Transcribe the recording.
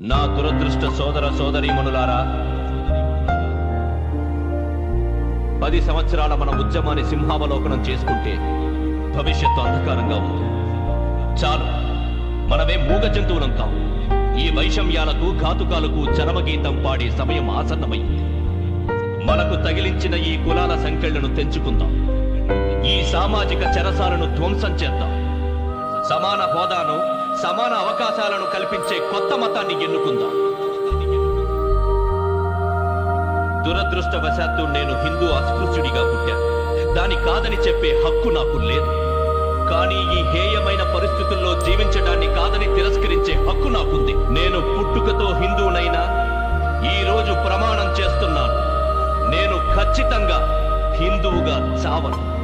నా దురదృష్ట సోదర సోదరీమణులారా పది సంవత్సరాల మన ఉద్యమాన్ని సింహావలోకనం చేసుకుంటే భవిష్యత్తు అంధకారంగా ఉంది చాలు మనమే మూగ జంతువులం కావు ఈ వైషమ్యాలకు ఘాతుకాలకు చరమగీతం పాడే సమయం ఆసన్నమైంది. మనకు తగిలించిన ఈ కులాల సంఖ్యలను తెంచుకుందాం. ఈ సామాజిక చెరసాలను ధ్వంసం చేద్దాం. సమాన హోదాను సమాన అవకాశాలను కల్పించే కొత్త మతాన్ని ఎన్నుకుందాం. దురదృష్టవశాత్తు నేను హిందూ అస్పృశ్యుడిగా పుట్టాను. దాని కాదని చెప్పే హక్కు నాకు లేదు. కానీ ఈ హేయమైన పరిస్థితుల్లో జీవించడాన్ని కాదని తిరస్కరించే హక్కు నాకుంది. నేను పుట్టుకతో హిందువునైనా ఈ రోజు ప్రమాణం చేస్తున్నాను. నేను ఖచ్చితంగా హిందువుగా చావను.